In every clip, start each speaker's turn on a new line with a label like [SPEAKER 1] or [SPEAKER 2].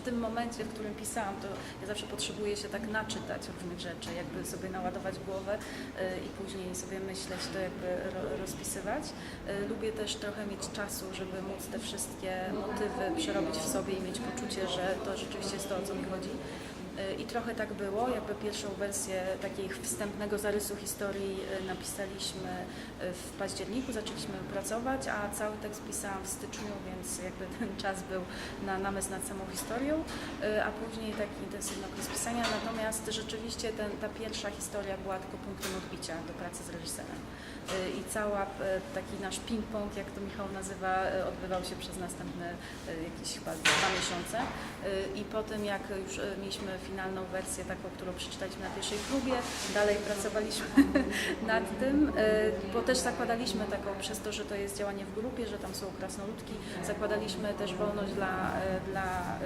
[SPEAKER 1] w tym momencie, w którym pisałam, to ja zawsze potrzebuję się tak naczytać różnych rzeczy, jakby sobie naładować głowę y, i później sobie myśleć, to jakby ro- rozpisywać. Y, Lubię też trochę mieć czasu, żeby móc te wszystkie motywy przerobić w sobie i mieć poczucie, że to rzeczywiście jest to, o co mi chodzi. I trochę tak było, jakby pierwszą wersję takiego wstępnego zarysu historii y, napisaliśmy y, w październiku, zaczęliśmy pracować, a cały tekst pisałam w styczniu, więc jakby ten czas był na namysł nad samą historią, y, a później taki intensywny okres pisania. Natomiast rzeczywiście ten, ta pierwsza historia była tylko punktem odbicia do pracy z reżyserem. Cała y, taki nasz ping-pong, jak to Michał nazywa, y, odbywał się przez następne y, jakieś chyba dwa miesiące. I po tym, jak już mieliśmy finalną wersję, taką, którą przeczytaliśmy na pierwszej próbie, dalej pracowaliśmy nad tym, bo też zakładaliśmy taką, przez to, że to jest działanie w grupie, że tam są krasnoludki, zakładaliśmy też wolność dla, dla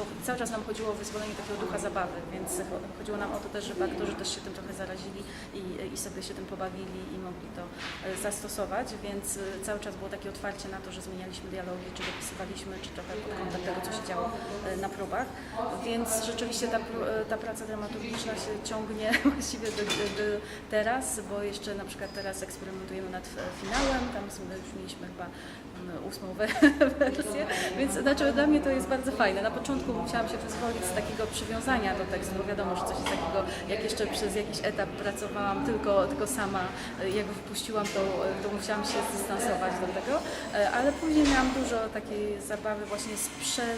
[SPEAKER 1] bo cały czas nam chodziło o wyzwolenie takiego ducha zabawy, więc cho- chodziło nam o to też, żeby aktorzy też się tym trochę zarazili i, i sobie się tym pobawili i mogli to e, zastosować, więc e, cały czas było takie otwarcie na to, że zmienialiśmy dialogi, czy dopisywaliśmy, czy trochę pod kątem tego, co się działo e, na próbach, więc rzeczywiście ta, ta praca dramaturgiczna się ciągnie właściwie do, do, do teraz, bo jeszcze na przykład teraz eksperymentujemy nad finałem, tam już mieliśmy chyba ósmą we- wersję, więc znaczy dla mnie to jest bardzo fajne. Na początku musiałam się wyzwolić z takiego przywiązania do tekstu, bo wiadomo, że coś takiego, jak jeszcze przez jakiś etap pracowałam tylko, tylko sama, jak wypuściłam to, to musiałam się zdystansować do tego, e, ale później miałam dużo takiej zabawy właśnie z prze, e,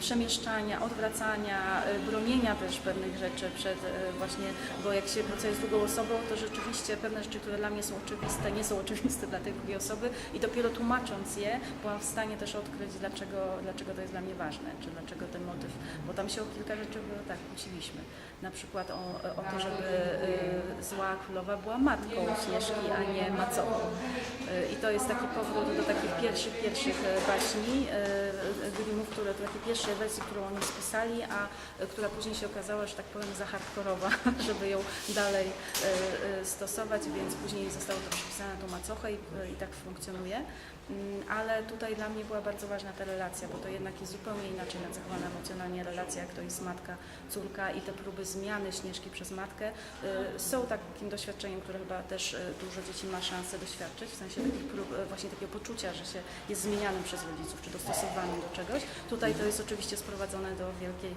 [SPEAKER 1] przemieszczania, odwracania, e, bronienia też pewnych rzeczy przed właśnie, bo jak się pracuje z drugą osobą, to rzeczywiście pewne rzeczy, które dla mnie są oczywiste, nie są oczywiste dla tej drugiej osoby i dopiero tłumacząc je, byłam w stanie też odkryć, dlaczego, dlaczego to jest dla mnie ważne, czy dlaczego ten motyw, bo tam się o kilka rzeczy było tak kłóciliśmy. Na przykład o, o to, żeby y, zła królowa była matką Śnieżki, a nie macochą. Y, I to jest taki powrót do takich pierwszych, pierwszych e, baśni y, Grimmów, które to takiej pierwszej wersji, którą oni spisali, a y, która później się okazała, że tak powiem, za hardkorowa, żeby ją dalej y, y, stosować, więc później zostało to przypisane tą macochę i, i tak funkcjonuje. Mm, Ale tutaj dla mnie była bardzo ważna ta relacja, bo to jednak jest zupełnie inaczej nacechowana emocjonalnie relacja, jak to jest matka, córka i te próby zmiany Śnieżki przez matkę y, są takim doświadczeniem, które chyba też y, dużo dzieci ma szansę doświadczyć, w sensie takich prób, y, właśnie takiego poczucia, że się jest zmienianym przez rodziców, czy dostosowanym do czegoś. Tutaj to jest oczywiście sprowadzone do wielkiej,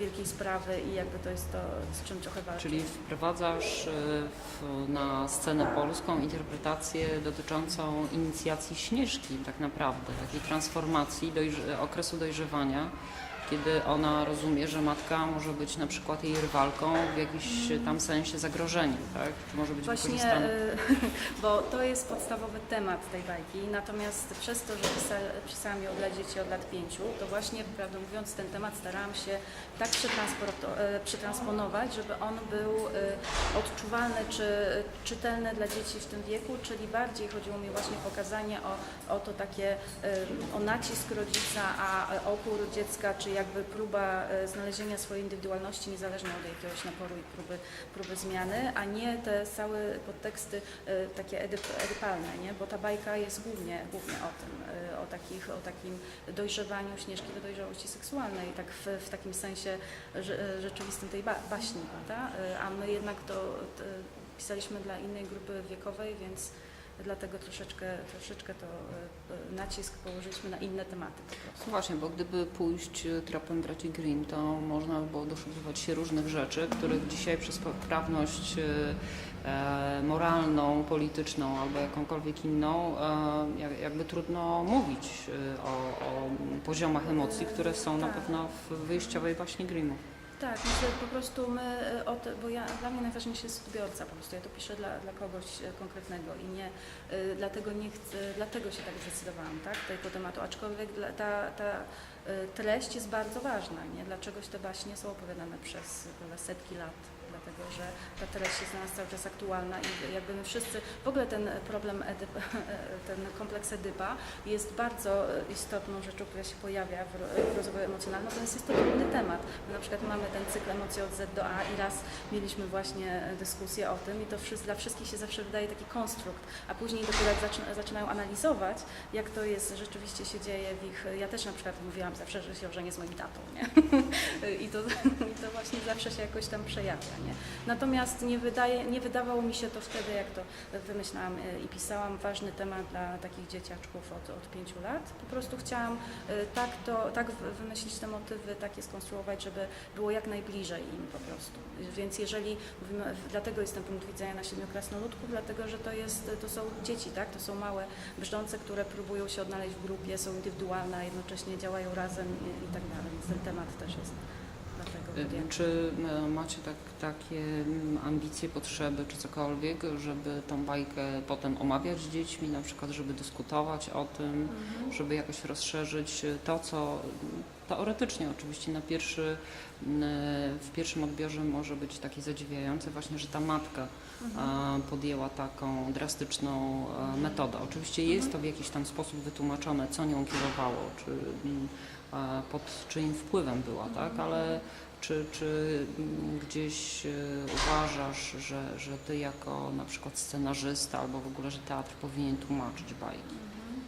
[SPEAKER 1] wielkiej sprawy i jakby to jest to, z czym trochę walczy.
[SPEAKER 2] Czyli wprowadzasz w, na scenę polską interpretację dotyczącą inicjacji Śnieżki tak naprawdę, takiej transformacji, dojrz- okresu dojrzewania, kiedy ona rozumie, że matka może być na przykład jej rywalką w jakimś tam sensie zagrożeniem, tak? Czy może być
[SPEAKER 1] Właśnie, y, bo to jest podstawowy temat tej bajki, natomiast przez to, że pisa, pisałam ją dla dzieci od lat pięciu, to właśnie, prawdę mówiąc, ten temat starałam się tak e, przetransponować, żeby on był y, odczuwalny czy czytelny dla dzieci w tym wieku, czyli bardziej chodziło mi właśnie o pokazanie o, o to takie, o nacisk rodzica, a e, opór dziecka, czy jakby próba e, znalezienia swojej indywidualności niezależnie od jakiegoś naporu i próby, próby zmiany, a nie te całe podteksty e, takie edyp, edypalne, nie? bo ta bajka jest głównie, głównie o tym, e, o, takich, o takim dojrzewaniu Śnieżki do dojrzałości seksualnej, tak w, w takim sensie rze- rzeczywistym tej ba, baśni, prawda? A my jednak to t, pisaliśmy dla innej grupy wiekowej, więc dlatego troszeczkę, troszeczkę to e, nacisk położyliśmy na inne tematy po prostu.
[SPEAKER 2] No Właśnie, bo gdyby pójść y, tropem braci Grimm, to można by było doszukiwać się różnych rzeczy, których dzisiaj przez poprawność e, moralną, polityczną albo jakąkolwiek inną, e, jak- jakby trudno mówić o, o poziomach emocji, które są na
[SPEAKER 1] Tak.
[SPEAKER 2] pewno w wyjściowej baśni Grimmów.
[SPEAKER 1] Tak, myślę, po prostu my, te, bo ja, dla mnie najważniejszy jest odbiorca, po prostu ja to piszę dla, dla kogoś e, konkretnego i nie, e, dlatego nie chcę, dlatego się tak zdecydowałam, tak, tego tematu, aczkolwiek dla, ta, ta e, treść jest bardzo ważna, nie, dlaczegoś te baśnie są opowiadane przez setki lat, dlaczego dlatego że ta treść jest dla nas cały czas aktualna i jakby my wszyscy, w ogóle ten problem ten kompleks Edypa jest bardzo istotną rzeczą, która się pojawia w, ro- w rozwoju emocjonalnym, to jest istotny temat. My na przykład mamy ten cykl emocji od Z do A i raz mieliśmy właśnie dyskusję o tym i to dla wszystkich się zawsze wydaje taki konstrukt, a później dopiero jak zaczyna, zaczynają analizować, jak to jest, rzeczywiście się dzieje w ich, ja też na przykład mówiłam zawsze, że się ożenię z moim tatą, nie? I to, I to właśnie zawsze się jakoś tam przejawia, nie? Natomiast nie, wydaje, nie wydawało mi się to wtedy, jak to wymyślałam e, i pisałam, ważny temat dla takich dzieciaczków od, od pięciu lat. Po prostu chciałam e, tak, to, tak wymyślić te motywy, tak je skonstruować, żeby było jak najbliżej im po prostu. Więc jeżeli mówimy, dlatego jest ten punkt widzenia na siedmiu krasnoludków, dlatego że to, jest, to są dzieci, tak? to są małe brzdące, które próbują się odnaleźć w grupie, są indywidualne, jednocześnie działają razem i, i tak dalej. Więc ten temat też jest.
[SPEAKER 2] Czy e, macie tak, takie mm, ambicje, potrzeby czy cokolwiek, żeby tą bajkę potem omawiać z dziećmi, na przykład żeby dyskutować o tym,
[SPEAKER 1] Mhm.
[SPEAKER 2] żeby jakoś rozszerzyć to, co mm, teoretycznie oczywiście na pierwszy, mm, w pierwszym odbiorze może być takie zadziwiające właśnie, że ta matka
[SPEAKER 1] Mhm.
[SPEAKER 2] podjęła taką drastyczną e, metodę. Oczywiście jest to w jakiś tam sposób wytłumaczone, co nią kierowało, czy pod czyim wpływem była, tak? Ale czy, czy mm, gdzieś e, uważasz, że, że ty jako na przykład scenarzysta albo w ogóle, że teatr powinien tłumaczyć bajki?
[SPEAKER 1] Mhm.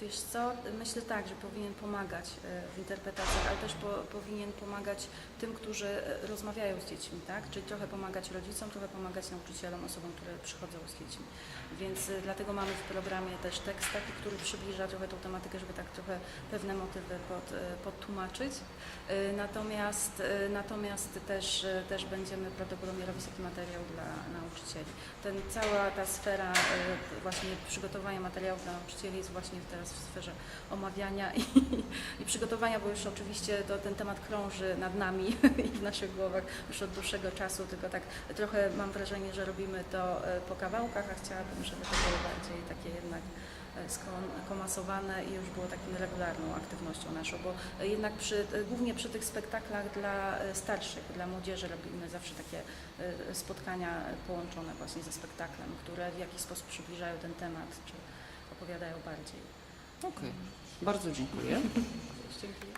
[SPEAKER 1] Wiesz co, myślę tak, że powinien pomagać e, w interpretacjach, ale też po, powinien pomagać tym, którzy e, rozmawiają z dziećmi, tak? Czyli trochę pomagać rodzicom, trochę pomagać nauczycielom, osobom, które przychodzą z dziećmi. Więc e, dlatego mamy w programie też tekst taki, który przybliża trochę tą tematykę, żeby tak trochę pewne motywy pod, podtłumaczyć. Natomiast, natomiast też, też będziemy prawdopodobnie robić taki materiał dla nauczycieli. Ten, cała ta sfera właśnie przygotowania materiałów dla nauczycieli jest właśnie teraz w sferze omawiania i, i przygotowania, bo już oczywiście to, ten temat krąży nad nami i w naszych głowach już od dłuższego czasu, tylko tak trochę mam wrażenie, że robimy to e, po kawałkach, a chciałabym, żeby to było bardziej takie jednak e, skon- komasowane i już było taką regularną aktywnością naszą, bo jednak przy, e, głównie przy tych spektaklach dla starszych, dla młodzieży robimy zawsze takie spotkania połączone właśnie ze spektaklem, które w jakiś sposób przybliżają ten temat, czy opowiadają bardziej.
[SPEAKER 2] Okej, bardzo dziękuję.
[SPEAKER 1] Dziękuję.